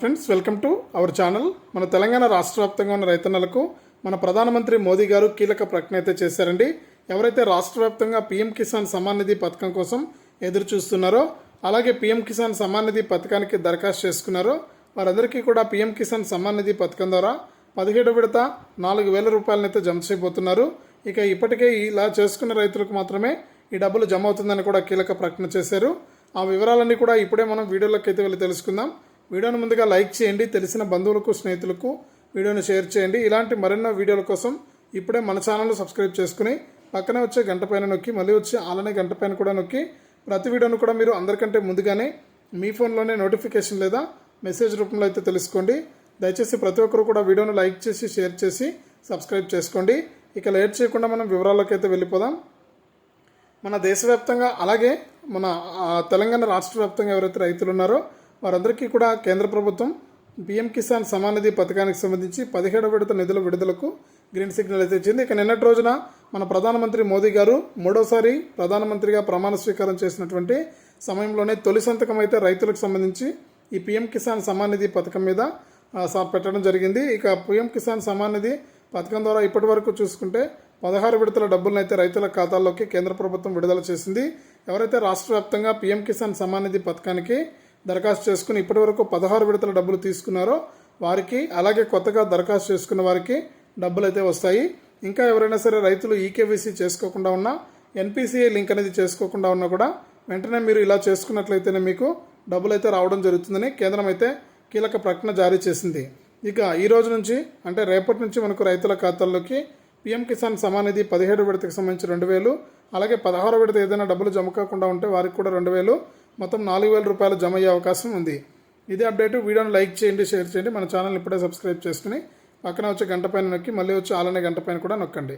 Friends welcome to our channel మన తెలంగాణ రాష్ట్ర వ్యాప్తంగా ఉన్న రైతన్నలకు మన ప్రధానమంత్రి మోదీ గారు కీలక ప్రకటన అయితే చేశారండి. ఎవరైతే రాష్ట్ర వ్యాప్తంగా పీఎం కిసాన్ సమ్మాన్ నిధి పథకం కోసం ఎదురు చూస్తున్నారో అలాగే పీఎం కిసాన్ సమ్మాన్ నిధి పథకానికి దరఖాస్తు చేసుకున్నారో వారందరికీ కూడా పీఎం కిసాన్ సమాన్ నిధి పథకం ద్వారా పదిహేడు విడత నాలుగు వేల రూపాయలనైతే జమ చేయబోతున్నారు. ఇక ఇప్పటికే ఇలా చేసుకున్న రైతులకు మాత్రమే ఈ డబ్బులు జమ అవుతుందని కూడా కీలక ప్రకటన చేశారు. ఆ వివరాలన్నీ కూడా ఇప్పుడే మనం వీడియోలోకి అయితే వెళ్ళి తెలుసుకుందాం. వీడియోను ముందుగా లైక్ చేయండి తెలిసిన బంధువులకు స్నేహితులకు వీడియోను షేర్ చేయండి. ఇలాంటి మరెన్నో వీడియోల కోసం ఇప్పుడే మన ఛానల్ను సబ్స్క్రైబ్ చేసుకుని పక్కనే వచ్చే గంట పైన నొక్కి మళ్ళీ వచ్చే ఆలనే గంట పైన కూడా నొక్కి ప్రతి వీడియోను కూడా మీరు అందరికంటే ముందుగానే మీ ఫోన్లోనే నోటిఫికేషన్ లేదా మెసేజ్ రూపంలో అయితే తెలుసుకోండి. దయచేసి ప్రతి ఒక్కరు కూడా వీడియోను లైక్ చేసి షేర్ చేసి సబ్స్క్రైబ్ చేసుకోండి. ఇక లేట్ చేయకుండా మనం వివరాల్లోకి అయితే వెళ్ళిపోదాం. మన దేశవ్యాప్తంగా అలాగే మన తెలంగాణ రాష్ట్ర వ్యాప్తంగా ఎవరైతే రైతులు ఉన్నారో వారందరికీ కూడా కేంద్ర ప్రభుత్వం పీఎం కిసాన్ సమానిధి పథకానికి సంబంధించి పదిహేడవ విడత నిధుల విడుదలకు గ్రీన్ సిగ్నల్ అయితే ఇచ్చింది. ఇక నిన్నటి రోజున మన ప్రధానమంత్రి మోదీ గారు మూడోసారి ప్రధానమంత్రిగా ప్రమాణ స్వీకారం చేసినటువంటి సమయంలోనే తొలి సంతకం అయితే రైతులకు సంబంధించి ఈ పీఎం కిసాన్ సమానిధి పథకం మీద పెట్టడం జరిగింది. ఇక పీఎం కిసాన్ సమానిధి నిధి పథకం ద్వారా ఇప్పటి వరకు చూసుకుంటే పదహారు విడతల డబ్బులను అయితే రైతుల ఖాతాల్లోకి కేంద్ర ప్రభుత్వం విడుదల చేసింది. ఎవరైతే రాష్ట్ర వ్యాప్తంగా పీఎం కిసాన్ సమానిధి పథకానికి దరఖాస్తు చేసుకుని ఇప్పటివరకు పదహారు విడతల డబ్బులు తీసుకున్నారో వారికి అలాగే కొత్తగా దరఖాస్తు చేసుకున్న వారికి డబ్బులు అయితే వస్తాయి. ఇంకా ఎవరైనా సరే రైతులు ఈకేవీసీ చేసుకోకుండా ఉన్నా ఎన్పిసిఐ లింక్ అనేది చేసుకోకుండా ఉన్నా కూడా వెంటనే మీరు ఇలా చేసుకున్నట్లయితేనే మీకు డబ్బులు అయితే రావడం జరుగుతుందని కేంద్రం అయితే కీలక ప్రకటన జారీ చేసింది. ఇక ఈ రోజు నుంచి అంటే రేపటి నుంచి మనకు రైతుల ఖాతాల్లోకి పీఎం కిసాన్ సమానిధి పదిహేడు విడతకు సంబంధించి రెండు వేలు అలాగే పదహారు విడత ఏదైనా డబ్బులు జమ కాకుండా ఉంటే వారికి కూడా రెండు వేలు మొత్తం నాలుగు వేల రూపాయలు జమ అయ్యే అవకాశం ఉంది. ఇదే అప్డేట్ వీడియోని లైక్ చేయండి షేర్ చేయండి. మన ఛానల్ ఇప్పుడే సబ్స్క్రైబ్ చేసుకుని పక్కన వచ్చే గంట పైన నొక్కి మళ్ళీ వచ్చి ఆలనే గంట పైన కూడా నొక్కండి.